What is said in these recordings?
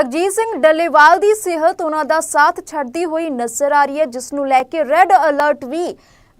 ਜਗਜੀਤ ਸਿੰਘ ਡੱਲੇਵਾਲ ਦੀ ਸਿਹਤ ਉਹਨਾਂ ਦਾ ਸਾਥ ਛੱਡਦੀ ਹੋਈ ਨਜ਼ਰ ਆ ਰਹੀ ਹੈ, ਜਿਸ ਨੂੰ ਲੈ ਕੇ ਰੈੱਡ ਅਲਰਟ ਵੀ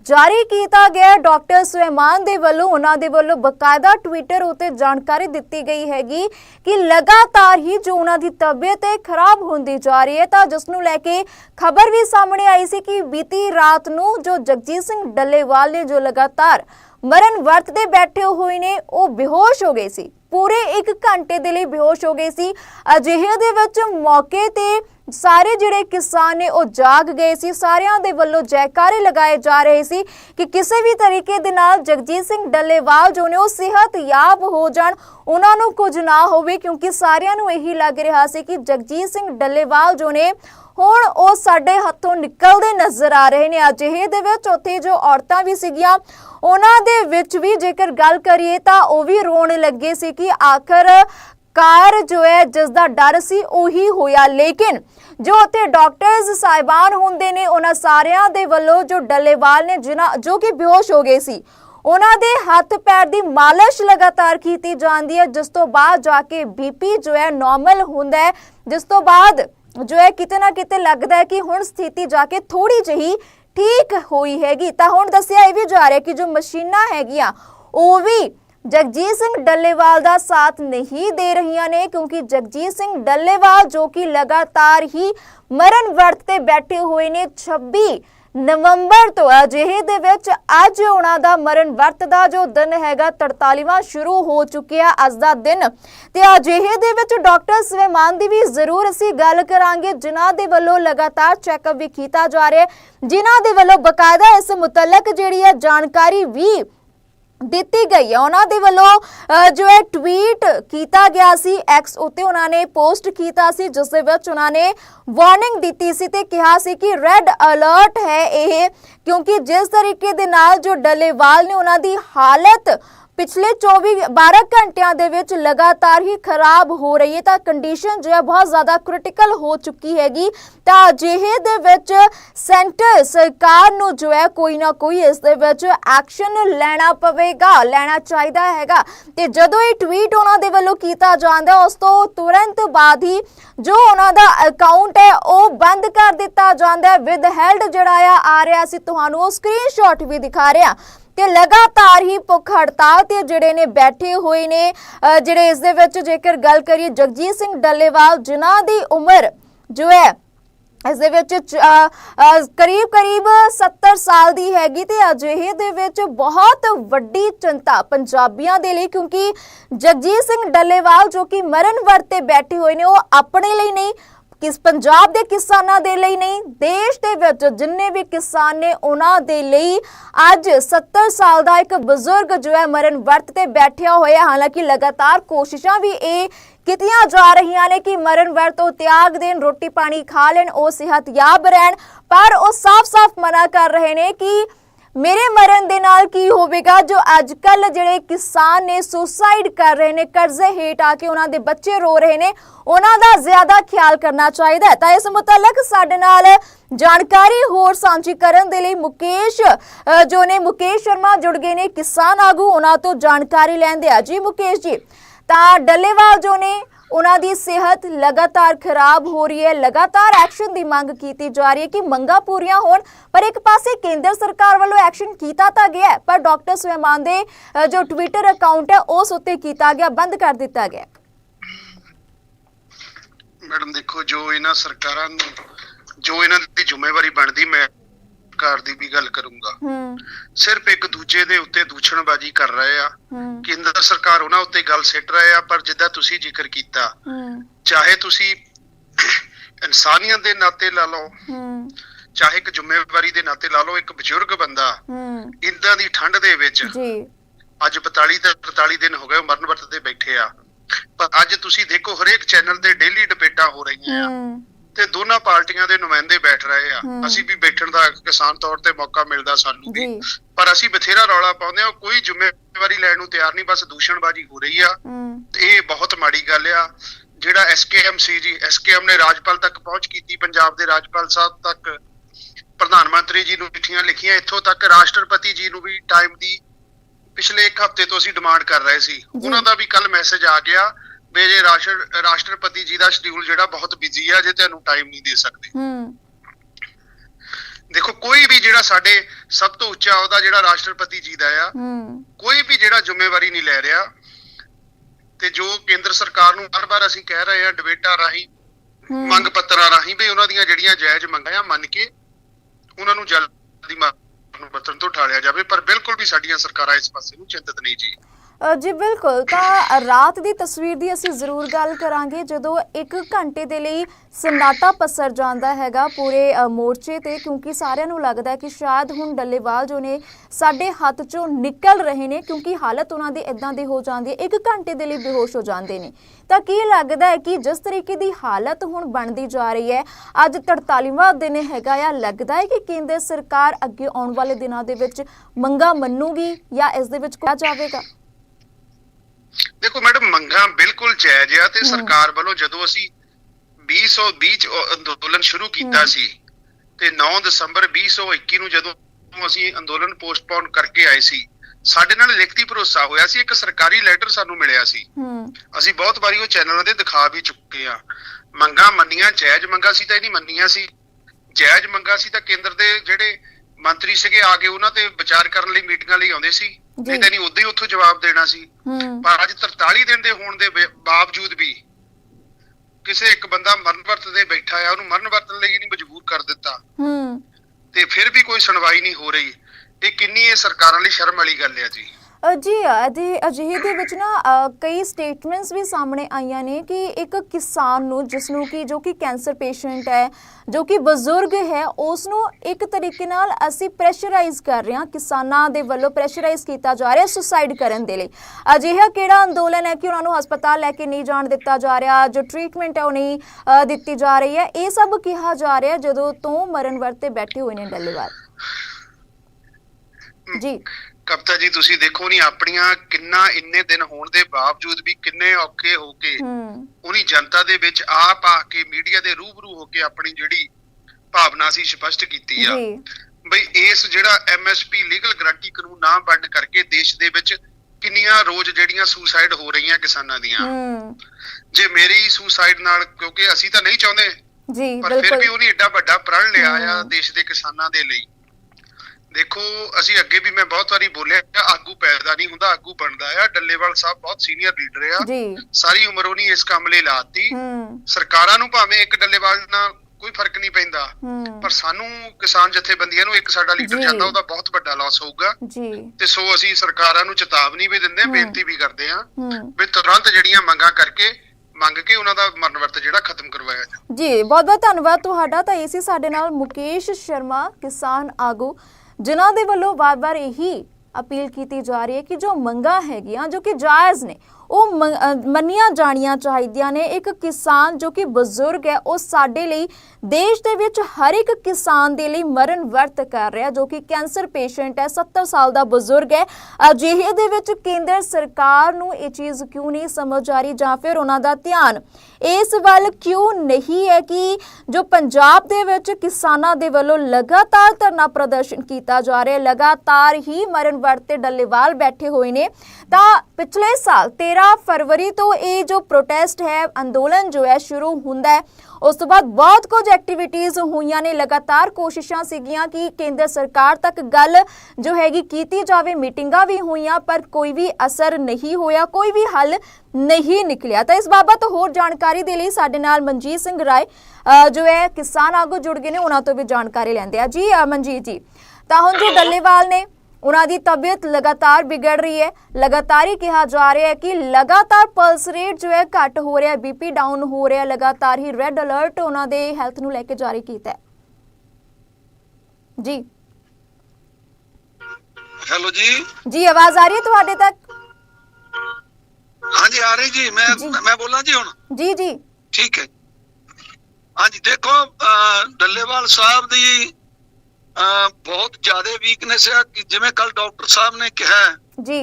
ਜਾਰੀ ਕੀਤਾ ਗਿਆ ਡਾਕਟਰ ਸੁਲੇਮਾਨ ਦੇ ਵੱਲੋਂ ਉਹਨਾਂ ਦੇ ਵੱਲੋਂ ਬਕਾਇਦਾ ਟਵਿੱਟਰ ਉਤੇ ਜਾਣਕਾਰੀ ਦਿੱਤੀ ਗਈ ਹੈਗੀ ਕਿ ਲਗਾਤਾਰ ਹੀ ਜੋ ਉਹਨਾਂ ਦੀ ਤਬੀਅਤ ਹੈ ਖਰਾਬ ਹੁੰਦੀ ਜਾ ਰਹੀ ਹੈ, ਤਾਂ ਜਿਸ ਨੂੰ ਲੈ ਕੇ ਖਬਰ ਵੀ ਸਾਹਮਣੇ ਆਈ ਸੀ ਕਿ ਬੀਤੀ ਰਾਤ ਨੂੰ ਜੋ ਜਗਜੀਤ ਸਿੰਘ ਡੱਲੇਵਾਲ ਨੇ ਜੋ ਲਗਾਤਾਰ ਮਰਨ ਵਰਤ ਦੇ ਬੈਠੇ ਹੋਏ ਨੇ, ਉਹ ਬੇਹੋਸ਼ ਹੋ ਗਏ ਸੀ। ਪੂਰੇ 1 ਘੰਟੇ ਦੇ ਲਈ ਬੇਹੋਸ਼ ਹੋ ਗਏ ਸੀ। ਅਜਿਹੇ ਦੇ ਵਿੱਚ ਮੌਕੇ ਤੇ ਸਾਰੇ ਜਿਹੜੇ ਕਿਸਾਨ ਨੇ ਉਹ ਜਾਗ ਗਏ ਸੀ। ਸਾਰਿਆਂ ਦੇ ਵੱਲੋਂ ਜੈਕਾਰੇ ਲਗਾਏ ਜਾ ਰਹੇ ਸੀ ਕਿ ਕਿਸੇ ਵੀ ਤਰੀਕੇ ਦੇ ਨਾਲ ਜਗਜੀਤ ਸਿੰਘ ਡੱਲੇਵਾਲ ਜੋ ਨੇ ਉਹ ਸਿਹਤਯਾਬ ਹੋ ਜਾਣ। ਉਹਨਾਂ ਨੂੰ ਕੁਝ ਨਾ ਹੋਵੇ ਕਿਉਂਕਿ ਸਾਰਿਆਂ ਨੂੰ ਇਹੀ ਲੱਗ ਰਿਹਾ ਸੀ ਕਿ ਜਗਜੀਤ ਸਿੰਘ ਡੱਲੇਵਾਲ ਜੋ ਨੇ ਹੁਣ ਉਹ ਸਾਡੇ ਹੱਥੋਂ ਨਿਕਲਦੇ ਨਜ਼ਰ ਆ ਰਹੇ ਨੇ। ਅਜਿਹੇ ਦੇ ਵਿੱਚ ਉੱਥੇ ਜੋ ਔਰਤਾਂ ਵੀ ਸੀਗੀਆਂ, ਉਹਨਾਂ ਦੇ ਵਿੱਚ ਵੀ ਜੇਕਰ ਗੱਲ ਕਰੀਏ ਤਾਂ ਉਹ ਵੀ ਰੋਣ ਲੱਗੇ ਸੀ ਕਿ ਆਖਰ ਕਾਰ ਜੋ ਹੈ ਜਿਸ ਦਾ ਡਰ ਸੀ, ਉਹੀ ਹੋਇਆ। ਲੇਕਿਨ ਜੋ ਉੱਥੇ ਡਾਕਟਰਸ ਸਾਹਿਬਾਨ ਹੁੰਦੇ ਨੇ, ਉਹਨਾਂ ਸਾਰਿਆਂ ਦੇ ਵੱਲੋਂ ਜੋ ਡੱਲੇਵਾਲ ਨੇ, ਜਿਨ੍ਹਾਂ ਜੋ ਕਿ ਬੇਹੋਸ਼ ਹੋ ਗਏ ਸੀ, ਉਹਨਾਂ ਦੇ ਹੱਥ ਪੈਰ ਦੀ ਮਾਲਿਸ਼ ਲਗਾਤਾਰ ਕੀਤੀ ਜਾਂਦੀ ਹੈ, ਜਿਸ ਤੋਂ ਬਾਅਦ ਜਾ ਕੇ ਬੀਪੀ ਜੋ ਹੈ ਨਾਰਮਲ ਹੁੰਦਾ ਹੈ। ਜਿਸ ਤੋਂ ਬਾਅਦ ਜੋ ਹੈ, ਕਿਤੇ ਨਾ ਕਿਤੇ ਲੱਗਦਾ ਹੈ ਕਿ ਹੁਣ ਸਥਿਤੀ ਜਾ ਕੇ ਥੋੜੀ ਜਿਹੀ ਠੀਕ ਹੋਈ ਹੈਗੀ। ਤਾਂ ਹੁਣ ਦੱਸਿਆ ਇਹ ਵੀ ਜਾ ਰਿਹਾ ਕਿ ਜੋ ਮਸ਼ੀਨਾਂ ਹੈਗੀਆਂ, ਉਹ ਵੀ ਜਗਜੀਤ ਸਿੰਘ ਡੱਲੇਵਾਲ ਦਾ ਸਾਥ ਨਹੀਂ ਦੇ ਰਹੀਆਂ ਨੇ ਕਿਉਂਕਿ ਜਗਜੀਤ ਸਿੰਘ ਡੱਲੇਵਾਲ ਜੋ ਕਿ ਲਗਾਤਾਰ ਹੀ ਮਰਨ ਵਰਤ ਤੇ ਬੈਠੇ ਹੋਏ ਨੇ 26 ਨਵੰਬਰ ਤੋਂ ਅਜਿਹੇ ਦੇ ਵਿੱਚ ਅੱਜ ਉਹਨਾਂ ਦਾ ਮਰਨ ਵਰਤ ਦਾ ਜੋ ਦਿਨ ਹੈਗਾ 43ਵਾਂ ਸ਼ੁਰੂ ਹੋ ਚੁੱਕਿਆ ਅੱਜ ਦਾ ਦਿਨ। ਤੇ ਅਜਿਹੇ ਦੇ ਵਿੱਚ ਡਾਕਟਰ ਸਵੇਮਾਨ ਦੀ ਵੀ ਜ਼ਰੂਰ ਅਸੀਂ ਗੱਲ ਕਰਾਂਗੇ, ਜਿਨ੍ਹਾਂ ਦੇ ਵੱਲੋਂ ਲਗਾਤਾਰ ਚੈੱਕਅਪ ਵੀ ਕੀਤਾ ਜਾ ਰਿਹਾ ਹੈ। ਜਿਨ੍ਹਾਂ ਦੇ ਵੱਲੋਂ ਬਕਾਇਦਾ ਇਸ ਮੁਤਲਕ ਜਿਹੜੀ ਹੈ ਜਾਣਕਾਰੀ ਵੀ ਦਿੱਤੀ ਗਈ ਹੈ। ਉਹਨਾਂ ਦੇ ਵੱਲੋਂ ਜੋ ਹੈ ਟਵੀਟ ਕੀਤਾ ਗਿਆ ਸੀ ਐਕਸ ਉੱਤੇ ਉਹਨਾਂ ਨੇ ਪੋਸਟ ਕੀਤਾ ਸੀ, ਜਿਸ ਦੇ ਵਿੱਚ ਉਹਨਾਂ ਨੇ ਵਾਰਨਿੰਗ ਦਿੱਤੀ ਸੀ ਤੇ ਕਿਹਾ ਸੀ ਕਿ ਰੈੱਡ ਅਲਰਟ ਹੈ ਇਹ, ਕਿਉਂਕਿ ਜਿਸ ਤਰੀਕੇ ਦੇ ਨਾਲ ਜੋ ਡੱਲੇਵਾਲ ਨੇ ਉਹਨਾਂ ਦੀ ਹਾਲਤ ਪਿਛਲੇ 24 12 ਘੰਟਿਆਂ ਦੇ ਵਿੱਚ ਲਗਾਤਾਰ ਹੀ ਖਰਾਬ ਹੋ ਰਹੀ ਹੈ ਤਾਂ ਕੰਡੀਸ਼ਨ ਜੋ ਹੈ ਬਹੁਤ ਜ਼ਿਆਦਾ ਕ੍ਰਿਟੀਕਲ ਹੋ ਚੁੱਕੀ ਹੈਗੀ। ਤਾਂ ਅਜਿਹੇ ਦੇ ਵਿੱਚ ਸੈਂਟਰ ਸਰਕਾਰ ਨੂੰ ਜੋ ਹੈ ਕੋਈ ਨਾ ਕੋਈ ਇਸ ਦੇ ਵਿੱਚ ਐਕਸ਼ਨ ਲੈਣਾ ਪਵੇਗਾ, ਲੈਣਾ ਚਾਹੀਦਾ ਹੈਗਾ। ਤੇ ਜਦੋਂ ਇਹ ਟਵੀਟ ਉਹਨਾਂ ਦੇ ਵੱਲੋਂ ਕੀਤਾ ਜਾਂਦਾ, ਉਸ ਤੋਂ ਤੁਰੰਤ ਬਾਅਦ ਹੀ ਜੋ ਉਹਨਾਂ ਦਾ ਅਕਾਊਂਟ ਹੈ, ਉਹ ਬੰਦ ਕਰ ਦਿੱਤਾ ਜਾਂਦਾ। ਹੈ ਵਿਦ ਹੈਲਡ ਜਿਹੜਾ ਆ ਰਿਹਾ ਸੀ ਤੁਹਾਨੂੰ, ਉਹ ਸਕਰੀਨਸ਼ਾਟ ਵੀ ਦਿਖਾ ਰਿਹਾ। ਤੇ ਲਗਾਤਾਰ ਹੀ ਭੁੱਖ ਹੜਤਾਲ ਤੇ ਜਿਹੜੇ ਨੇ ਬੈਠੇ ਹੋਏ ਨੇ ਜਿਹੜੇ ਇਸ ਦੇ ਵਿੱਚ ਜੇਕਰ ਗੱਲ ਕਰੀਏ ਜਗਜੀਤ ਸਿੰਘ ਡੱਲੇਵਾਲ, ਜਿਨ੍ਹਾਂ ਦੀ ਉਮਰ ਜੋ ਹੈ, ਇਸ ਦੇ ਵਿੱਚ ਕਰੀਬ ਕਰੀਬ 70 ਸਾਲ ਦੀ ਹੈਗੀ ਤੇ ਅਜਿਹੇ ਦੇ ਵਿੱਚ ਬਹੁਤ ਵੱਡੀ ਚਿੰਤਾ ਪੰਜਾਬੀਆਂ ਦੇ ਲਈ ਕਿਉਂਕਿ ਜਗਜੀਤ ਸਿੰਘ ਡੱਲੇਵਾਲ ਜੋ ਕਿ ਮਰਨ ਵਰਤ ਤੇ ਬੈਠੇ ਹੋਏ ਨੇ, ਉਹ ਆਪਣੇ ਲਈ ਨਹੀਂ ਕਿਸ ਪੰਜਾਬ ਦੇ ਕਿਸਾਨਾਂ ਦੇ ਲਈ ਨਹੀਂ, ਦੇਸ਼ ਦੇ ਵਿੱਚ ਜਿੰਨੇ ਵੀ ਕਿਸਾਨ ਨੇ ਉਹਨਾਂ ਦੇ ਲਈ ਅੱਜ 70 ਸਾਲ ਦਾ ਇੱਕ ਬਜ਼ੁਰਗ ਜੋ ਹੈ ਮਰਨ ਵਰਤ ਤੇ ਬੈਠਿਆ ਹੋਇਆ। ਹਾਲਾਂਕਿ ਲਗਾਤਾਰ ਕੋਸ਼ਿਸ਼ਾਂ ਵੀ ਇਹ ਕੀਤੀਆਂ ਜਾ ਰਹੀਆਂ ਨੇ ਕਿ ਮਰਨ ਵਰਤ ਤੋਂ ਤਿਆਗ ਦੇਣ, ਰੋਟੀ ਪਾਣੀ ਖਾ ਲੈਣ, ਉਹ ਸਿਹਤਯਾਬ ਰਹਿਣ, ਪਰ ਉਹ ਸਾਫ਼-ਸਾਫ਼ ਮਨਾ ਕਰ ਰਹੇ ਨੇ ਕਿ ਮੇਰੇ ਮਰਨ ਦੇ ਨਾਲ ਕੀ ਹੋਵੇਗਾ? ਜੋ ਅੱਜ ਕੱਲ ਜਿਹੜੇ ਕਿਸਾਨ ਨੇ ਸੁਸਾਈਡ ਕਰ ਰਹੇ ਨੇ, ਕਰਜ਼ੇ ਹੇਠ ਆ ਕੇ ਉਹਨਾਂ ਦੇ ਬੱਚੇ ਰੋ ਰਹੇ ਨੇ, ਉਹਨਾਂ ਦਾ ਜ਼ਿਆਦਾ ਖਿਆਲ ਕਰਨਾ ਚਾਹੀਦਾ ਤਾਂ ਇਸ ਮੁਤਲਕ ਸਾਡੇ ਨਾਲ ਜਾਣਕਾਰੀ ਹੋਰ ਸਾਂਝੀ ਕਰਨ ਦੇ ਲਈ ਮੁਕੇਸ਼ ਜੋ ਨੇ ਮੁਕੇਸ਼ ਸ਼ਰਮਾ ਜੁੜ ਗਏ ਨੇ ਕਿਸਾਨ ਆਗੂ, ਉਹਨਾਂ ਤੋਂ ਜਾਣਕਾਰੀ ਲੈਂਦੇ ਆ। ਜੀ ਮੁਕੇਸ਼ ਜੀ, ਤਾਂ ਡੱਲੇਵਾਲ ਜੋ ਨੇ ਉਹਨਾਂ ਦੀ ਸਿਹਤ ਲਗਾਤਾਰ ਖਰਾਬ ਹੋ ਰਹੀ ਹੈ। ਲਗਾਤਾਰ ਐਕਸ਼ਨ ਦੀ ਮੰਗ ਕੀਤੀ ਜਾ ਰਹੀ ਹੈ ਕਿ ਮੰਗਾਂ ਪੂਰੀਆਂ ਹੋਣ, ਪਰ ਇੱਕ ਪਾਸੇ ਕੇਂਦਰ ਸਰਕਾਰ ਵੱਲੋਂ ਐਕਸ਼ਨ ਕੀਤਾ ਤਾਂ ਗਿਆ ਪਰ ਡਾਕਟਰ ਸੁਲੇਮਾਨ ਦੇ ਜੋ ਟਵਿੱਟਰ ਅਕਾਊਂਟ ਹੈ, ਉਸ ਉੱਤੇ ਕੀਤਾ ਗਿਆ, ਬੰਦ ਕਰ ਦਿੱਤਾ ਗਿਆ। ਮੈਡਮ ਦੇਖੋ, ਜੋ ਇਹਨਾਂ ਸਰਕਾਰਾਂ ਨੂੰ, ਜੋ ਇਹਨਾਂ ਦੀ ਜ਼ਿੰਮੇਵਾਰੀ ਬਣਦੀ, ਮੈਂ ਸਰਕਾਰ ਦੀ ਵੀ ਗੱਲ ਕਰੂੰਗਾ। ਹੂੰ। ਸਿਰਫ ਇੱਕ ਦੂਜੇ ਦੇ ਉੱਤੇ ਦੂਸ਼ਣਬਾਜ਼ੀ ਕਰ ਰਹੇ ਆ। ਕੇਂਦਰ ਸਰਕਾਰ ਉਹਨਾਂ ਉੱਤੇ ਗੱਲ ਸਿੱਟ ਰਹੇ ਆ ਪਰ ਜਿੱਦਾਂ ਤੁਸੀਂ ਜ਼ਿਕਰ ਕੀਤਾ ਚਾਹੇ ਤੁਸੀਂ ਇਨਸਾਨੀਅਤ ਦੇ ਨਾਤੇ ਲਾ ਲਓ ਚਾਹੇ ਇੱਕ ਜ਼ਿੰਮੇਵਾਰੀ ਦੇ ਨਾਤੇ ਲਾ ਲਓ ਇੱਕ ਬਜ਼ੁਰਗ ਬੰਦਾ ਇੰਦਾਂ ਦੀ ਠੰਡ ਦੇ ਵਿੱਚ ਜੀ। ਅੱਜ 42 ਤੇ 43 ਦਿਨ ਹੋ ਗਏ ਮਰਨ ਵਰਤ ਤੇ ਬੈਠੇ ਆ। ਪਰ ਅੱਜ ਤੁਸੀਂ ਦੇਖੋ ਹਰੇਕ ਚੈਨਲ ਤੇ ਡੇਲੀ ਡਿਬੇਟਾਂ ਹੋ ਰਹੀਆਂ ਆ। ਤੇ ਦੋਨਾਂ ਪਾਰਟੀਆਂ ਦੇ ਨੁਮਾਇੰਦੇ ਬੈਠ ਰਹੇ ਆ। ਅਸੀਂ ਵੀ ਬੈਠਣ ਦਾ ਕਿਸਾਨ ਤੌਰ ਤੇ ਮੌਕਾ ਮਿਲਦਾ ਸਾਨੂੰ ਵੀ। ਪਰ ਅਸੀਂ ਬਥੇਰਾ ਰੌਲਾ ਪਾਉਂਦੇ ਆ ਕੋਈ ਜ਼ਿੰਮੇਵਾਰੀ ਲੈਣ ਨੂੰ ਤਿਆਰ ਨਹੀਂ ਬਸ ਦੂਸ਼ਣਬਾਜ਼ੀ ਹੋ ਰਹੀ ਆ। ਇਹ ਬਹੁਤ ਮਾੜੀ ਗੱਲ ਆ। ਜਿਹੜਾ ਐਸਕੇਐਮ ਸੀ ਜੀ ਐਸਕੇਐਮ ਨੇ ਰਾਜਪਾਲ ਤੱਕ ਪਹੁੰਚ ਕੀਤੀ ਪੰਜਾਬ ਦੇ ਰਾਜਪਾਲ ਸਾਹਿਬ ਤੱਕ। ਪ੍ਰਧਾਨ ਮੰਤਰੀ ਜੀ ਨੂੰ ਚਿੱਠੀਆਂ ਲਿਖੀਆਂ ਇੱਥੋਂ ਤੱਕ ਰਾਸ਼ਟਰਪਤੀ ਜੀ ਨੂੰ ਵੀ ਟਾਈਮ ਦੀ ਪਿਛਲੇ ਇੱਕ ਹਫ਼ਤੇ ਤੋਂ ਅਸੀਂ ਡਿਮਾਂਡ ਕਰ ਰਹੇ ਸੀ। ਉਹਨਾਂ ਦਾ ਵੀ ਕੱਲ ਮੈਸੇਜ ਆ ਗਿਆ ਜੇ ਰਾਸ਼ਟਰ ਰਾਸ਼ਟਰਪਤੀ ਜੀ ਦਾ ਸ਼ਡਿਊਲ ਜਿਹੜਾ ਬਹੁਤ ਬਿਜ਼ੀ ਆ ਜੇ ਤੁਹਾਨੂੰ ਟਾਈਮ ਨਹੀਂ ਦੇ ਸਕਦੇ। ਹੂੰ। ਦੇਖੋ ਕੋਈ ਵੀ ਜਿਹੜਾ ਸਾਡੇ ਸਭ ਤੋਂ ਉੱਚਾ ਉਹਦਾ ਜਿਹੜਾ ਰਾਸ਼ਟਰਪਤੀ ਜੀ ਦਾ ਆ ਹੂੰ। ਕੋਈ ਵੀ ਜਿਹੜਾ ਜ਼ਿੰਮੇਵਾਰੀ ਨਹੀਂ ਲੈ ਰਿਹਾ ਤੇ ਜੋ ਕੇਂਦਰ ਸਰਕਾਰ ਨੂੰ ਹਰ-ਵਾਰ ਅਸੀਂ ਕਹਿ ਰਹੇ ਆ ਡਿਬੇਟਾਂ ਰਾਹੀਂ। ਮੰਗ ਪੱਤਰਾਂ ਰਾਹੀਂ ਵੀ ਉਹਨਾਂ ਦੀਆਂ ਜਿਹੜੀਆਂ ਜਾਇਜ਼ ਮੰਗਾਂ ਮੰਨ ਕੇ ਉਹਨਾਂ ਨੂੰ ਜਲਦੀ ਨੂੰ ਪੱਤਰ ਤੋਂ ਠਾਲਿਆ ਜਾਵੇ ਪਰ ਬਿਲਕੁਲ ਵੀ ਸਾਡੀਆਂ ਸਰਕਾਰਾਂ ਇਸ ਪਾਸੇ ਨੂੰ ਚਿੰਤਤ ਨਹੀਂ ਜੀ। ਜੀ, ਬਿਲਕੁਲ। ਤਾਂ ਰਾਤ ਦੀ ਤਸਵੀਰ ਦੀ ਅਸੀਂ ਜ਼ਰੂਰ ਗੱਲ ਕਰਾਂਗੇ, ਜਦੋਂ 1 ਘੰਟੇ ਦੇ ਲਈ ਸਨਾਟਾ ਪਸਰ ਜਾਂਦਾ ਹੈਗਾ ਪੂਰੇ ਮੋਰਚੇ ਤੇ, ਕਿਉਂਕਿ ਸਾਰਿਆਂ ਨੂੰ ਲੱਗਦਾ ਕਿ ਸ਼ਾਇਦ ਹੁਣ ਡੱਲੇਵਾਲ ਜੋ ਨੇ ਸਾਡੇ ਹੱਥ ਚੋਂ ਨਿਕਲ ਰਹੇ ਨੇ, ਕਿਉਂਕਿ ਹਾਲਤ ਉਹਨਾਂ ਦੀ ਇਦਾਂ ਦੀ ਹੋ ਜਾਂਦੀ ਹੈ 1 ਘੰਟੇ ਦੇ ਲਈ ਬੇਹੋਸ਼ ਹੋ ਜਾਂਦੇ ਨੇ। ਤਾਂ ਕੀ ਲੱਗਦਾ ਹੈ ਕਿ ਜਿਸ ਤਰੀਕੇ ਦੀ ਹਾਲਤ ਹੁਣ ਬਣਦੀ ਜਾ ਰਹੀ ਹੈ, ਅੱਜ 43ਵਾਂ ਦਿਨ ਹੈਗਾ ਆ, ਲੱਗਦਾ ਹੈ ਕਿ ਕੇਂਦਰ ਸਰਕਾਰ ਅੱਗੇ ਆਉਣ ਵਾਲੇ ਦਿਨਾਂ ਦੇ ਵਿੱਚ ਮੰਗਾ ਮੰਨੂਗੀ ਜਾਂ ਇਸ ਦੇ ਵਿੱਚ ਕਿਹਾ ਜਾਵੇਗਾ? ਦੇਖੋ ਮੈਡਮ ਮੰਗਾਂ ਬਿਲਕੁਲ ਜਾਇਜ਼ ਆ ਤੇ। ਸਰਕਾਰ ਵੱਲੋਂ ਜਦੋਂ ਅਸੀਂ 2020 ਚ ਅੰਦੋਲਨ ਸ਼ੁਰੂ ਕੀਤਾ। ਸੀ ਤੇ 9 ਦਸੰਬਰ 2021 ਨੂੰ ਜਦੋਂ ਅਸੀਂ ਅੰਦੋਲਨ ਪੋਸਟਪੋਨ ਕਰਕੇ ਆਏ ਸੀ ਸਾਡੇ ਨਾਲ ਲਿਖਤੀ ਭਰੋਸਾ ਹੋਇਆ ਸੀ ਇੱਕ ਸਰਕਾਰੀ ਲੈਟਰ ਸਾਨੂੰ ਮਿਲਿਆ ਸੀ ਅਸੀਂ ਬਹੁਤ ਵਾਰੀ ਉਹ ਚੈਨਲਾਂ ਤੇ ਦਿਖਾ ਵੀ ਚੁੱਕੇ ਆ ਮੰਗਾਂ ਮੰਨੀਆਂ ਜਾਇਜ਼ ਮੰਗਾਂ ਸੀ ਤਾਂ ਇਹ ਨਹੀਂ ਮੰਨੀਆਂ ਸੀ ਜਾਇਜ਼ ਮੰਗਾਂ ਸੀ ਤਾਂ ਕੇਂਦਰ ਦੇ ਜਿਹੜੇ ਮੰਤਰੀ ਸੀਗੇ ਆ ਕੇ ਉਹਨਾਂ ਤੇ ਵਿਚਾਰ ਕਰਨ ਲਈ ਮੀਟਿੰਗਾਂ ਲਈ ਆਉਂਦੇ ਸੀ। ਨਹੀਂ ਤਾਂ ਨਹੀਂ ਉਦੋਂ ਹੀ ਉੱਥੋਂ ਜਵਾਬ ਦੇਣਾ ਸੀ। ਪਰ ਅੱਜ 43 ਦਿਨ ਦੇ ਹੋਣ ਦੇ ਬਾਵਜੂਦ ਵੀ ਕਿਸੇ ਇੱਕ ਬੰਦਾ ਮਰਨ ਵਰਤ ਤੇ ਬੈਠਾ ਆ ਉਹਨੂੰ ਮਰਨ ਵਰਤਣ ਲਈ ਨਹੀਂ ਮਜਬੂਰ ਕਰ ਦਿੱਤਾ। ਹੂੰ। ਤੇ ਫਿਰ ਵੀ ਕੋਈ ਸੁਣਵਾਈ ਨਹੀਂ ਹੋ ਰਹੀ। ਇਹ ਕਿੰਨੀ ਇਹ ਸਰਕਾਰਾਂ ਲਈ ਸ਼ਰਮ ਵਾਲੀ ਗੱਲ ਹੈ ਜੀ। ਜੀ ਅਜੇ ਅਜਿਹੇ ਦੇ ਵਿੱਚ ਨਾ ਕਈ ਸਟੇਟਮੈਂਟਸ ਵੀ ਸਾਹਮਣੇ ਆਈਆਂ ਨੇ ਕਿ ਇੱਕ ਕਿਸਾਨ ਨੂੰ ਜਿਸ ਨੂੰ ਕਿ ਜੋ ਕਿ ਕੈਂਸਰ ਪੇਸ਼ੈਂਟ ਹੈ ਜੋ ਕਿ ਬਜ਼ੁਰਗ ਹੈ ਉਸ ਨੂੰ ਇੱਕ ਤਰੀਕੇ ਨਾਲ ਅਸੀਂ ਪ੍ਰੈਸ਼ਰਾਈਜ਼ ਕਰ ਰਹੇ ਹਾਂ ਕਿਸਾਨਾਂ ਦੇ ਵੱਲੋਂ ਪ੍ਰੈਸ਼ਰਾਈਜ਼ ਕੀਤਾ ਜਾ ਰਿਹਾ ਸੁਸਾਈਡ ਕਰਨ ਦੇ ਲਈ। ਅਜਿਹਾ ਕਿਹੜਾ ਅੰਦੋਲਨ ਹੈ ਕਿ ਉਹਨਾਂ ਨੂੰ ਹਸਪਤਾਲ ਲੈ ਕੇ ਨਹੀਂ ਜਾਣ ਦਿੱਤਾ ਜਾ ਰਿਹਾ ਜੋ ਟ੍ਰੀਟਮੈਂਟ ਹੈ ਉਹ ਨਹੀਂ ਦਿੱਤੀ ਜਾ ਰਹੀ ਹੈ ਇਹ ਸਭ ਕਿਹਾ ਜਾ ਰਿਹਾ ਜਦੋਂ ਤੋਂ ਮਰਨ ਵਰਤੇ ਬੈਠੇ ਹੋਏ ਨੇ ਡੱਲੇਵਾਲ। ਜੀ। ਕਪਤਾ ਜੀ ਤੁਸੀਂ ਦੇਖੋ ਨਹੀਂ ਆਪਣੀਆਂ ਕਿੰਨਾ ਇੰਨੇ ਦਿਨ ਹੋਣ ਦੇ ਬਾਵਜੂਦ ਵੀ ਕਿੰਨੇ ਔਖੇ ਹੋ ਕੇ ਉਹਨੀ ਜਨਤਾ ਦੇ ਵਿੱਚ ਆਪ ਆ ਕੇ ਮੀਡੀਆ ਦੇ ਰੂਬਰੂ ਹੋ ਕੇ ਆਪਣੀ ਜਿਹੜੀ ਭਾਵਨਾ ਸੀ ਸਪਸ਼ਟ ਕੀਤੀ ਆ। ਬਈ ਇਸ ਜਿਹੜਾ ਐਮਐਸਪੀ ਲੀਗਲ ਗਰੰਟੀ ਕਾਨੂੰਨ ਨਾ ਬੰਦ ਕਰਕੇ ਦੇਸ਼ ਦੇ ਵਿੱਚ ਕਿੰਨੀਆਂ ਰੋਜ਼ ਜਿਹੜੀਆਂ ਸੁਸਾਈਡ ਹੋ ਰਹੀਆਂ ਕਿਸਾਨਾਂ ਦੀਆਂ। ਜੇ ਮੇਰੀ ਸੁਸਾਈਡ ਨਾਲ ਕਿਉਂਕਿ ਅਸੀਂ ਤਾਂ ਨਹੀਂ ਚਾਹੁੰਦੇ ਜੀ ਪਰ ਫਿਰ ਵੀ ਉਹਨੇ ਏਡਾ ਵੱਡਾ ਪ੍ਰਣ ਲਿਆ ਆ। ਦੇਸ਼ ਦੇ ਕਿਸਾਨਾਂ ਦੇ ਲਈ। ਦੇਖੋ ਅਸੀਂ ਅੱਗੇ ਵੀ ਮੈਂ ਬਹੁਤ ਵਾਰੀ ਬੋਲਿਆ ਆਗੂ ਪੈਦਾ ਨਹੀਂ ਹੁੰਦਾ ਆਗੂ ਬਣਦਾ ਆ। ਡੱਲੇਵਾਲ ਸਾਹਿਬ ਬਹੁਤ ਸੀਨੀਅਰ ਲੀਡਰ ਆ। ਜੀ। ਸਾਰੀ ਉਮਰ ਉਹਨੇ ਇਸ ਕੰਮ ਲਈ ਲਾਤੀ। ਸਰਕਾਰਾਂ ਨੂੰ ਭਾਵੇਂ ਇੱਕ ਡੱਲੇਵਾਲ ਨਾਲ ਕੋਈ ਫ਼ਰਕ ਨਹੀਂ ਪੈਂਦਾ ਪਰ ਸਾਨੂੰ ਕਿਸਾਨ ਜਥੇਬੰਦੀਆਂ ਨੂੰ ਇੱਕ ਸਾਡਾ ਲੀਡਰ ਜੀ। ਜਾਂਦਾ ਉਹਦਾ ਬਹੁਤ ਵੱਡਾ ਲਾਸ ਹੋਊਗਾ। ਜੀ। ਤੇ ਸੋ ਅਸੀਂ ਸਰਕਾਰਾਂ ਨੂੰ ਚੇਤਾਵਨੀ ਵੀ ਦਿੰਦੇ ਹਮ। ਬੇਨਤੀ ਵੀ ਕਰਦੇ ਹੂੰ। ਵੀ ਤੁਰੰਤ ਜਿਹੜੀਆਂ ਮੰਗਾਂ ਕਰਕੇ ਮੰਗ ਕੇ ਉਹਨਾਂ ਦਾ ਮਰਨ ਵਰਤ ਜਿਹੜਾ ਖਤਮ ਕਰਵਾਇਆ ਜਾਵੇ। ਜੀ ਬਹੁਤ ਬਹੁਤ ਧੰਨਵਾਦ। ਤੁਹਾਡਾ ਤਾਂ ਇਹ ਸੀ ਸਾਡੇ ਨਾਲ ਮੁਕੇਸ਼ ਸ਼ਰਮਾ ਕਿਸਾਨ ਆਗੂ। ਜਿਨ੍ਹਾਂ ਦੇ ਵੱਲੋਂ ਵਾਰ-ਵਾਰ ਇਹੀ ਅਪੀਲ ਕੀਤੀ ਜਾ ਰਹੀ ਹੈ ਕਿ ਜੋ ਮੰਗਾਂ ਹੈਗੀਆਂ, ਜੋ ਕਿ ਜਾਇਜ਼ ਨੇ, ਉਹ ਮੰਨੀਆਂ ਜਾਣੀਆਂ ਚਾਹੀਦੀਆਂ ਨੇ। ਇੱਕ ਕਿਸਾਨ ਜੋ ਕਿ ਬਜ਼ੁਰਗ ਹੈ, ਉਹ ਸਾਡੇ ਲਈ, ਦੇਸ਼ ਦੇ ਵਿੱਚ ਹਰ ਇੱਕ ਕਿਸਾਨ ਦੇ ਲਈ ਮਰਨ ਵਰਤ ਕਰ ਰਿਹਾ, ਜੋ ਕਿ ਕੈਂਸਰ ਪੇਸ਼ੈਂਟ ਹੈ 70 ਸਾਲ ਦਾ ਬਜ਼ੁਰਗ ਹੈ। ਅਜਿਹੇ ਦੇ ਵਿੱਚ ਕੇਂਦਰ ਸਰਕਾਰ ਨੂੰ ਇਹ ਚੀਜ਼ ਕਿਉਂ ਨਹੀਂ ਸਮਝ ਆ ਰਹੀ ਜਾਂ ਫਿਰ ਉਹਨਾਂ ਦਾ ਧਿਆਨ ਇਸ ਵੱਲ ਕਿਉਂ ਨਹੀਂ ਹੈ ਕਿ ਜੋ ਪੰਜਾਬ ਦੇ ਵਿੱਚ ਕਿਸਾਨਾਂ ਦੇ ਵੱਲੋਂ ਲਗਾਤਾਰ ਧਰਨਾ ਪ੍ਰਦਰਸ਼ਨ ਕੀਤਾ ਜਾ ਰਿਹਾ ਹੈ, ਲਗਾਤਾਰ ਹੀ ਮਰਨ ਵਰਤ ਤੇ ਡੱਲੇਵਾਲ ਬੈਠੇ ਹੋਏ ਨੇ, ਤਾਂ ਪਿਛਲੇ ਸਾਲ 13 ਫਰਵਰੀ ਤੋਂ ਇਹ ਜੋ ਪ੍ਰੋਟੈਸਟ ਹੈ, ਅੰਦੋਲਨ ਜੋ ਹੈ, ਸ਼ੁਰੂ ਹੁੰਦਾ ਹੈ ਉਸ ਤੋਂ ਬਾਅਦ ਬਹੁਤ ਕੁਝ ਐਕਟੀਵਿਟੀਆਂ ਹੋਈਆਂ ਨੇ ਲਗਾਤਾਰ ਕੋਸ਼ਿਸ਼ਾਂ ਸੀਗੀਆਂ ਕਿ ਕੇਂਦਰ ਸਰਕਾਰ ਤੱਕ ਗੱਲ ਜੋ ਹੈਗੀ ਕੀਤੀ ਜਾਵੇ ਮੀਟਿੰਗਾਂ ਵੀ ਹੋਈਆਂ ਪਰ ਕੋਈ ਵੀ ਅਸਰ ਨਹੀਂ ਹੋਇਆ ਕੋਈ ਵੀ ਹੱਲ ਨਹੀਂ ਨਿਕਲਿਆ। ਤਾਂ ਇਸ ਬਾਬਤ ਹੋਰ ਜਾਣਕਾਰੀ ਦੇ ਲਈ ਸਾਡੇ ਨਾਲ ਮਨਜੀਤ ਸਿੰਘ ਰਾਏ ਜੋ ਹੈ ਕਿਸਾਨ ਆਗੂ ਜੁੜ ਗਏ ਨੇ ਉਹਨਾਂ ਤੋਂ ਵੀ ਜਾਣਕਾਰੀ ਲੈਂਦੇ ਆ ਜੀ ਮਨਜੀਤ ਜੀ ਤਾਂ ਹੁਣ ਜੋ ਡੱਲੇਵਾਲ ਨੇ ਉਹਨਾਂ ਦੀ ਤਬੀਅਤ ਲਗਾਤਾਰ ਵਿਗੜ ਰਹੀ ਹੈ ਲਗਾਤਾਰ ਹੀ ਕਿਹਾ ਜਾ ਰਿਹਾ ਹੈ ਕਿ ਲਗਾਤਾਰ ਪਲਸ ਰੇਟ ਜੋ ਹੈ ਘੱਟ ਹੋ ਰਿਹਾ ਹੈ ਬੀਪੀ ਡਾਊਨ ਹੋ ਰਿਹਾ ਹੈ ਲਗਾਤਾਰ ਹੀ ਰੈੱਡ ਅਲਰਟ ਉਹਨਾਂ ਦੇ ਹੈਲਥ ਨੂੰ ਲੈ ਕੇ ਜਾਰੀ ਕੀਤਾ ਹੈ ਜੀ ਹੈਲੋ ਜੀ ਜੀ ਆਵਾਜ਼ ਆ ਰਹੀ ਹੈ ਤੁਹਾਡੇ ਤੱਕ ਹਾਂਜੀ ਆ ਰਹੀ ਜੀ ਮੈਂ ਜੀ। ਮੈਂ ਬੋਲਾਂ ਜੀ ਹੁਣ ਜੀ ਜੀ ਠੀਕ ਹੈ ਹਾਂਜੀ ਦੇਖੋ ਅਹ, ਡੱਲੇਵਾਲ ਸਾਹਿਬ ਦੀ ਅਹ, ਬਹੁਤ ਜ਼ਿਆਦਾ ਵੀਕਨੈਸ ਕਿ ਜਿਵੇਂ ਕੱਲ ਡਾਕਟਰ ਸਾਹਿਬ ਨੇ ਕਿਹਾ ਜੀ।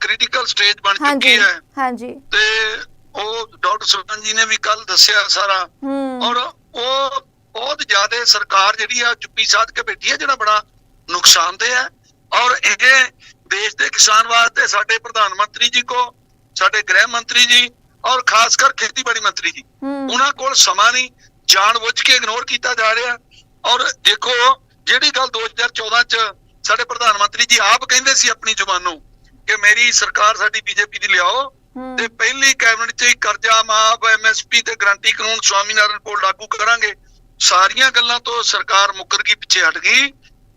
ਕ੍ਰਿਟੀਕਲ ਸਟੇਜ ਬਣ ਚੁੱਕੀ ਹੈ। ਹਾਂਜੀ। ਤੇ ਉਹ ਡਾਕਟਰ ਸੁਖਨ ਜੀ ਨੇ ਵੀ ਕੱਲ ਦੱਸਿਆ ਸਾਰਾ। ਔਰ ਉਹ ਬਹੁਤ ਜ਼ਿਆਦਾ ਸਰਕਾਰ ਜਿਹੜੀ ਆ ਚੁੱਪੀ ਸਾਧ ਕੇ ਬੈਠੀ ਹੈ ਜਿਹੜਾ ਬੜਾ ਨੁਕਸਾਨਦੇਹ ਹੈ ਔਰ ਇਹ ਦੇਸ਼ ਦੇ ਕਿਸਾਨ ਵਾਸਤੇ ਸਾਡੇ ਪ੍ਰਧਾਨ ਮੰਤਰੀ ਜੀ ਕੋ ਸਾਡੇ ਗ੍ਰਹਿ ਮੰਤਰੀ ਜੀ ਔਰ ਖਾਸ ਕਰ ਖੇਤੀਬਾੜੀ ਮੰਤਰੀ ਜੀ ਉਹਨਾਂ ਕੋਲ ਸਮਾਂ ਨਹੀਂ। ਜਾਣਬੁੱਝ ਕੇ ਇਗਨੋਰ ਕੀਤਾ ਜਾ ਰਿਹਾ। ਔਰ ਦੇਖੋ ਜਿਹੜੀ ਗੱਲ 2014 ਚ ਸਾਡੇ ਪ੍ਰਧਾਨ ਮੰਤਰੀ ਜੀ ਆਪ ਕਹਿੰਦੇ ਸੀ ਆਪਣੀ ਜ਼ੁਬਾਨੋਂ ਕਿ ਮੇਰੀ ਸਰਕਾਰ ਸਾਡੀ ਬੀਜੇਪੀ ਦੀ ਲਿਆਓ ਤੇ ਪਹਿਲੀ ਕੈਬਨਿਟ 'ਚ ਹੀ ਕਰਜ਼ਾ ਮਾਫ ਐਮਐਸਪੀ ਤੇ ਗਰੰਟੀ ਕਾਨੂੰਨ ਸਵਾਮੀਨਾਥਨ ਕੋਲ ਲਾਗੂ ਕਰਾਂਗੇ। ਸਾਰੀਆਂ ਗੱਲਾਂ ਤੋਂ ਸਰਕਾਰ ਮੁੱਕਰ ਗਈ ਪਿੱਛੇ ਹਟ ਗਈ।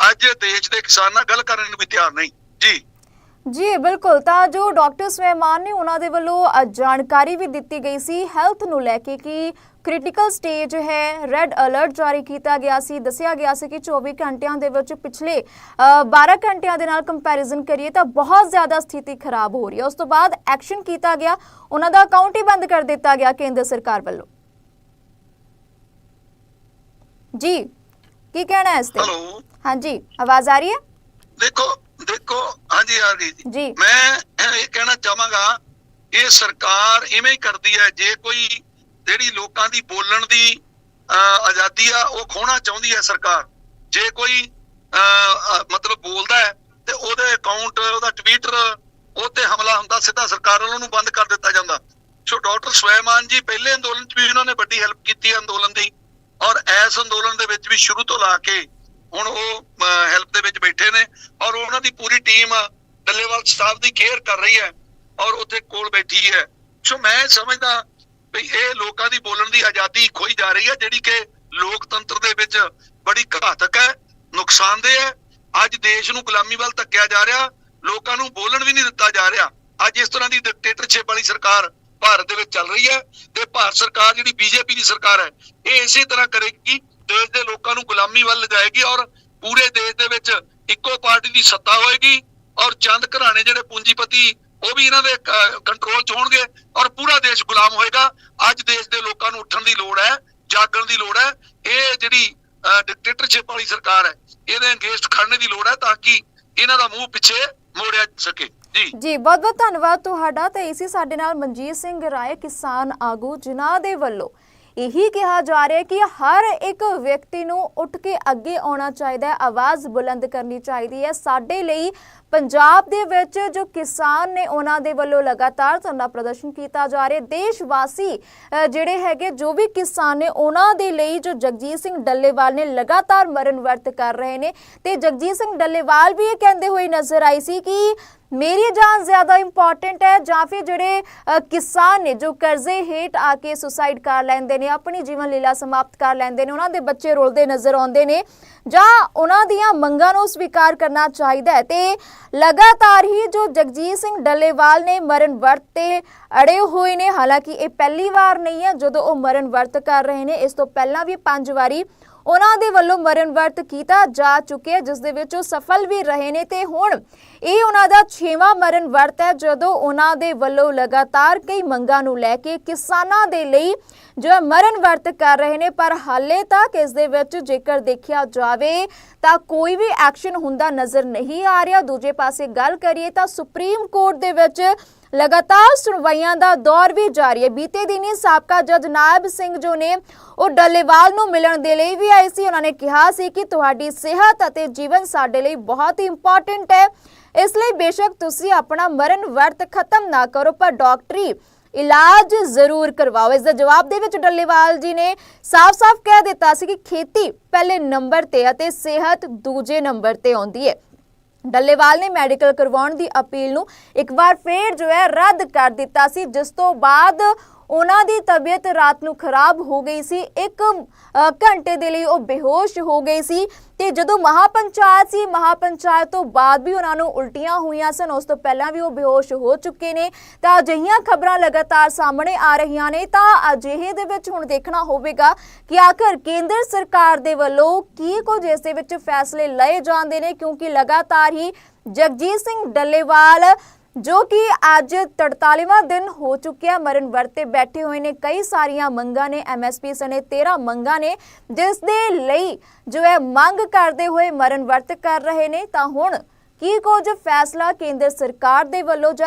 ਅੱਜ ਦੇਸ਼ ਦੇ ਕਿਸਾਨ ਨਾਲ ਗੱਲ ਕਰਨ ਨੂੰ ਵੀ ਤਿਆਰ ਨਹੀਂ। ਜੀ। ਜੀ ਬਿਲਕੁਲ। ਤਾਂ ਜੋ ਡਾਕਟਰ ਸਵੈਮਾਨ ਨੇ ਉਹਨਾਂ ਦੇ ਵੱਲੋਂ ਜਾਣਕਾਰੀ ਵੀ ਦਿੱਤੀ ਗਈ ਸੀ ਹੈਲਥ ਨੂੰ ਲੈ ਕੇ ਕਿ ਕ੍ਰਿਟੀਕਲ ਸਟੇਜ ਹੈ ਰੈੱਡ ਅਲਰਟ ਜਾਰੀ ਕੀਤਾ ਗਿਆ ਸੀ। ਦੱਸਿਆ ਗਿਆ ਸੀ ਕਿ 24 ਘੰਟਿਆਂ ਦੇ ਵਿੱਚ ਪਿਛਲੇ ਅ, 12 ਘੰਟਿਆਂ ਦੇ ਨਾਲ ਕੰਪੈਰੀਜ਼ਨ ਕਰੀਏ ਤਾਂ ਬਹੁਤ ਜ਼ਿਆਦਾ ਸਥਿਤੀ ਖਰਾਬ ਹੋ ਰਹੀ ਹੈ। ਉਸ ਤੋਂ ਬਾਅਦ ਐਕਸ਼ਨ ਕੀਤਾ ਗਿਆ। ਉਹਨਾਂ ਦਾ ਅਕਾਊਂਟ ਹੀ ਬੰਦ ਕਰ ਦਿੱਤਾ ਗਿਆ ਕੇਂਦਰ ਸਰਕਾਰ ਵੱਲੋਂ। ਜੀ ਕੀ ਕਹਿਣਾ ਹੈ ਇਸ ਤੇ? ਹਾਂਜੀ ਆਵਾਜ਼ ਆ ਰਹੀ ਹੈ? ਦੇਖੋ ਦੇਖੋ ਹਾਂਜੀ ਆ ਗਈ ਜੀ। ਮੈਂ ਇਹ ਕਹਿਣਾ ਚਾਹਾਂਗਾ ਇਹ ਸਰਕਾਰ ਇਵੇਂ ਹੀ ਕਰਦੀ ਹੈ ਜੇ ਕੋਈ ਜਿਹੜੀ ਲੋਕਾਂ ਦੀ ਬੋਲਣ ਦੀ ਆਜ਼ਾਦੀ ਆ ਉਹ ਖੋਣਾ ਚਾਹੁੰਦੀ ਹੈ ਸਰਕਾਰ। ਜੇ ਕੋਈ ਮਤਲਬ ਬੋਲਦਾ ਹੈ ਤੇ ਉਹਦੇ ਅਕਾਊਂਟ ਉਹਦਾ ਟਵਿੱਟਰ ਉਹ ਤੇ ਹਮਲਾ ਹੁੰਦਾ ਸਿੱਧਾ ਸਰਕਾਰ ਵੱਲੋਂ ਉਹਨੂੰ ਬੰਦ ਕਰ ਦਿੱਤਾ ਜਾਂਦਾ। ਸੋ ਡਾਕਟਰ ਸਵੈਮਾਨ ਜੀ ਪਹਿਲੇ ਅੰਦੋਲਨ 'ਚ ਵੀ ਉਹਨਾਂ ਨੇ ਵੱਡੀ ਹੈਲਪ ਕੀਤੀ ਅੰਦੋਲਨ ਦੀ। ਔਰ ਇਸ ਅੰਦੋਲਨ ਦੇ ਵਿੱਚ ਵੀ ਸ਼ੁਰੂ ਤੋਂ ਲਾ ਕੇ ਹੁਣ ਉਹ ਹੈਲਪ ਦੇ ਵਿੱਚ ਬੈਠੇ ਨੇ ਔਰ ਉਹਨਾਂ ਦੀ ਪੂਰੀ ਟੀਮ ਡੱਲੇਵਾਲ ਸਟਾਫ ਦੀ ਕੇਅਰ ਕਰ ਰਹੀ ਹੈ ਔਰ ਉੱਥੇ ਕੋਲ ਬੈਠੀ ਹੈ। ਸੋ ਮੈਂ ਸਮਝਦਾ ਵੀ ਇਹ ਲੋਕਾਂ ਦੀ ਬੋਲਣ ਦੀ ਆਜ਼ਾਦੀ ਖੋਈ ਜਾ ਰਹੀ ਹੈ, ਜਿਹੜੀ ਕਿ ਲੋਕਤੰਤਰ ਦੇ ਵਿੱਚ ਬੜੀ ਘਾਤਕ ਹੈ, ਨੁਕਸਾਨਦੇਹ ਹੈ। ਅੱਜ ਦੇਸ਼ ਨੂੰ ਗੁਲਾਮੀ ਵੱਲ ਧੱਕਿਆ ਜਾ ਰਿਹਾ, ਲੋਕਾਂ ਨੂੰ ਬੋਲਣ ਵੀ ਨਹੀਂ ਦਿੱਤਾ ਜਾ ਰਿਹਾ। ਅੱਜ ਇਸ ਤਰ੍ਹਾਂ ਦੀ ਡਿਕਟੇਟਰਸ਼ਿਪ ਵਾਲੀ ਸਰਕਾਰ ਭਾਰਤ ਦੇ ਵਿੱਚ ਚੱਲ ਰਹੀ ਹੈ ਤੇ ਭਾਰਤ ਸਰਕਾਰ ਜਿਹੜੀ ਬੀਜੇਪੀ ਦੀ ਸਰਕਾਰ ਹੈ, ਇਹ ਇਸੇ ਤਰ੍ਹਾਂ ਕਰੇਗੀ ਦੇਸ਼ ਦੇ ਲੋਕਾਂ ਨੂੰ ਗੁਲਾਮੀ ਵੱਲ ਲਿਜਾਏਗੀ ਔਰ ਪੂਰੇ ਦੇਸ਼ ਦੇ ਵਿੱਚ ਇੱਕੋ ਪਾਰਟੀ ਦੀ ਸੱਤਾ ਹੋਏਗੀ ਔਰ ਚੰਦ ਘਰਾਣੇ ਜਿਹੜੇ ਪੂੰਜੀਪਤੀ, ਉਹ ਵੀ ਇਹਨਾਂ ਦੇ ਕੰਟਰੋਲ 'ਚ ਹੋਣਗੇ ਔਰ ਪੂਰਾ ਦੇਸ਼ ਗੁਲਾਮ ਹੋਏਗਾ। ਅੱਜ ਦੇਸ਼ ਦੇ ਲੋਕਾਂ ਨੂੰ ਉੱਠਣ ਦੀ ਲੋੜ ਹੈ, ਜਾਗਣ ਦੀ ਲੋੜ ਹੈ। ਇਹ ਜਿਹੜੀ ਡਿਕਟੇਟਰਸ਼ਿਪ ਵਾਲੀ ਸਰਕਾਰ ਹੈ, ਇਹਦੇ ਅਗੇਂਸਟ ਖੜਨੇ ਦੀ ਲੋੜ ਹੈ ਤਾਂ ਕਿ ਇਹਨਾਂ ਦਾ ਮੂੰਹ ਪਿੱਛੇ ਮੋੜਿਆ ਸਕੇ। ਜੀ। ਜੀ ਬਹੁਤ ਬਹੁਤ ਧੰਨਵਾਦ ਤੁਹਾਡਾ ਤੇ ਇਸੇ ਸਾਡੇ ਨਾਲ ਮਨਜੀਤ ਸਿੰਘ ਰਾਏ ਕਿਸਾਨ ਆਗੂ ਜਿਨ੍ਹਾਂ ਦੇ ਵੱਲੋਂ ਇਹੀ ਕਿਹਾ ਜਾ ਰਿਹਾ ਹੈ ਕਿ ਹਰ ਇੱਕ ਵਿਅਕਤੀ ਨੂੰ ਉੱਠ ਕੇ ਅੱਗੇ ਆਉਣਾ ਚਾਹੀਦਾ ਹੈ, ਆਵਾਜ਼ ਬੁਲੰਦ ਕਰਨੀ ਚਾਹੀਦੀ ਹੈ। ਸਾਡੇ ਲਈ ਪੰਜਾਬ ਦੇ ਵਿੱਚ ਜੋ ਕਿਸਾਨ ਨੇ ਉਹਨਾਂ ਦੇ ਵੱਲੋਂ ਲਗਾਤਾਰ ਧਰਨਾ ਪ੍ਰਦਰਸ਼ਨ ਕੀਤਾ ਜਾ ਰਿਹਾ ਦੇਸ਼ ਵਾਸੀ ਜਿਹੜੇ ਹੈਗੇ, ਜੋ ਵੀ ਕਿਸਾਨ ਨੇ, ਉਹਨਾਂ ਦੇ ਲਈ ਜੋ ਜਗਜੀਤ ਸਿੰਘ ਡੱਲੇਵਾਲ ਨੇ ਲਗਾਤਾਰ ਮਰਨ ਵਰਤ ਕਰ ਰਹੇ ਨੇ। ਤੇ ਜਗਜੀਤ ਸਿੰਘ ਡੱਲੇਵਾਲ ਵੀ ਇਹ ਕਹਿੰਦੇ ਹੋਏ ਨਜ਼ਰ ਆਈ ਸੀ ਕਿ ਮੇਰੀ ਜਾਨ ਜ਼ਿਆਦਾ ਇੰਪੋਰਟੈਂਟ ਹੈ ਜਾਂ ਫਿਰ ਜਿਹੜੇ ਕਿਸਾਨ ਨੇ ਜੋ ਕਰਜ਼ੇ ਹੇਠ ਆ ਕੇ ਸੁਸਾਈਡ ਕਰ ਲੈਂਦੇ ਨੇ, ਆਪਣੀ ਜੀਵਨ ਲੀਲਾ ਸਮਾਪਤ ਕਰ ਲੈਂਦੇ ਨੇ, ਉਹਨਾਂ ਦੇ ਬੱਚੇ ਰੋਲਦੇ ਨਜ਼ਰ ਆਉਂਦੇ ਨੇ, ਜਾਂ ਉਹਨਾਂ ਦੀਆਂ ਮੰਗਾਂ ਨੂੰ ਸਵੀਕਾਰ ਕਰਨਾ ਚਾਹੀਦਾ ਹੈ। ਤੇ ਲਗਾਤਾਰ ਹੀ ਜੋ ਜਗਜੀਤ ਸਿੰਘ ਡੱਲੇਵਾਲ ਨੇ ਮਰਨ ਵਰਤ ਤੇ ਅੜੇ ਹੋਏ ਨੇ, ਹਾਲਾਂਕਿ ਇਹ ਪਹਿਲੀ ਵਾਰ ਨਹੀਂ ਹੈ, ਜਦੋਂ ਉਹ ਮਰਨ ਵਰਤ ਕਰ ਰਹੇ ਨੇ, ਇਸ ਤੋਂ ਪਹਿਲਾਂ ਵੀ ਪੰਜ ਵਾਰੀ ਉਹਨਾਂ ਦੇ ਵੱਲੋਂ ਮਰਨ ਵਰਤ ਕੀਤਾ ਜਾ ਚੁੱਕਿਆ ਜਿਸ ਦੇ ਵਿੱਚ ਉਹ ਸਫਲ ਵੀ ਰਹੇ ਨੇ ਤੇ ਹੁਣ ਇਹ ਉਹਨਾਂ ਦਾ 6ਵਾਂ ਮਰਨ ਵਰਤ ਹੈ। ਜਦੋਂ ਉਹਨਾਂ ਦੇ ਵੱਲੋਂ ਲਗਾਤਾਰ ਕਈ ਮੰਗਾਂ ਨੂੰ ਲੈ ਕੇ ਕਿਸਾਨਾਂ ਦੇ ਲਈ ਜੋ ਮਰਨ ਵਰਤ ਕਰ ਰਹੇ ਨੇ, ਪਰ ਹਾਲੇ ਤੱਕ ਇਸ ਦੇ ਵਿੱਚ ਜੇਕਰ ਦੇਖਿਆ ਜਾਵੇ ਤਾਂ ਕੋਈ ਵੀ ਐਕਸ਼ਨ ਹੁੰਦਾ ਨਜ਼ਰ ਨਹੀਂ ਆ ਰਿਹਾ। ਦੂਜੇ ਪਾਸੇ ਗੱਲ ਕਰੀਏ ਤਾਂ ਸੁਪਰੀਮ ਕੋਰਟ ਦੇ ਵਿੱਚ ਲਗਾਤਾਰ ਸੁਣਵਾਈਆਂ ਦਾ ਦੌਰ ਵੀ ਜਾਰੀ ਹੈ। ਬੀਤੇ ਦਿਨੀ ਸਾਬਕਾ ਜੱਜ ਨਾਇਬ ਸਿੰਘ ਜੋ ਨੇ, ਉਹ ਡੱਲੇਵਾਲ ਨੂੰ ਮਿਲਣ ਦੇ ਲਈ ਵੀ ਆਏ ਸੀ। ਉਹਨਾਂ ਨੇ ਕਿਹਾ ਸੀ ਕਿ ਤੁਹਾਡੀ ਸਿਹਤ ਅਤੇ ਜੀਵਨ ਸਾਡੇ ਲਈ ਬਹੁਤ ਹੀ ਇੰਪੋਰਟੈਂਟ ਹੈ। ਇਸ ਲਈ ਬੇਸ਼ੱਕ ਤੁਸੀਂ ਆਪਣਾ ਮਰਨ ਵਰਤ ਖਤਮ ਨਾ ਕਰੋ, ਪਰ ਡਾਕਟਰੀ ਇਲਾਜ ਜ਼ਰੂਰ ਕਰਵਾਓ। ਇਸ ਦਾ ਜਵਾਬ ਦੇ ਵਿੱਚ ਡੱਲੇਵਾਲ ਜੀ ਨੇ ਸਾਫ਼-ਸਾਫ਼ ਕਹਿ ਦਿੱਤਾ ਸੀ ਕਿ ਖੇਤੀ ਪਹਿਲੇ ਨੰਬਰ ਤੇ ਅਤੇ ਸਿਹਤ ਦੂਜੇ ਨੰਬਰ ਤੇ ਆਉਂਦੀ ਹੈ। ਡੱਲੇਵਾਲ ਨੇ ਮੈਡੀਕਲ ਕਰਵਾਉਣ ਦੀ ਅਪੀਲ ਨੂੰ ਇੱਕ ਵਾਰ ਫੇਰ ਜੋ ਹੈ ਰੱਦ ਕਰ ਦਿੱਤਾ ਸੀ, ਜਿਸ ਤੋਂ ਬਾਅਦ ਉਹਨਾਂ ਦੀ ਤਬੀਅਤ ਰਾਤ ਨੂੰ ਖਰਾਬ ਹੋ ਗਈ ਸੀ। ਇੱਕ ਘੰਟੇ ਦੇ ਲਈ ਉਹ ਬੇਹੋਸ਼ ਹੋ ਗਈ ਸੀ ਤੇ ਜਦੋਂ ਮਹਾਪੰਚਾਇਤ ਸੀ, ਮਹਾਪੰਚਾਇਤ ਤੋਂ ਬਾਅਦ ਵੀ ਉਹਨਾਂ ਨੂੰ ਉਲਟੀਆਂ ਹੋਈਆਂ ਸਨ। ਉਸ ਤੋਂ ਪਹਿਲਾਂ ਵੀ ਉਹ ਬੇਹੋਸ਼ ਹੋ ਚੁੱਕੇ ਨੇ। ਤਾਂ ਅਜਿਹੀਆਂ ਖਬਰਾਂ ਲਗਾਤਾਰ ਸਾਹਮਣੇ ਆ ਰਹੀਆਂ ਨੇ। ਤਾਂ ਅਜਿਹੇ ਦੇ ਵਿੱਚ ਹੁਣ ਦੇਖਣਾ ਹੋਵੇਗਾ ਕਿ ਆਖਰ ਕੇਂਦਰ ਸਰਕਾਰ ਦੇ ਵੱਲੋਂ ਕੀ ਕੁਝ ਇਸ ਦੇ ਵਿੱਚ ਫੈਸਲੇ ਲਏ ਜਾਂਦੇ ਨੇ, ਕਿਉਂਕਿ ਲਗਾਤਾਰ ਹੀ ਜਗਜੀਤ ਸਿੰਘ ਡੱਲੇਵਾਲ ਜੋ ਕਿ ਅੱਜ 43ਵਾਂ ਦਿਨ ਹੋ ਚੁੱਕਿਆ ਮਰਨ ਵਰਤੇ ਬੈਠੇ ਹੋਏ ਨੇ। ਕਈ ਸਾਰੀਆਂ ਮੰਗਾਂ ਨੇ। ਐਮਐਸਪੀ ਸਣੇ 13 ਮੰਗਾਂ ਨੇ, ਜਿਸ ਦੇ ਲਈ ਜੋ ਹੈ ਮੰਗ ਕਰਦੇ ਹੋਏ ਮਰਨ ਵਰਤ ਕਰ ਰਹੇ ਨੇ। ਤਾਂ ਹੁਣ ਕੀ ਕੁਝ ਫੈਸਲਾ ਕੇਂਦਰ ਸਰਕਾਰ ਦੇ ਵੱਲੋਂ ਜਾਂ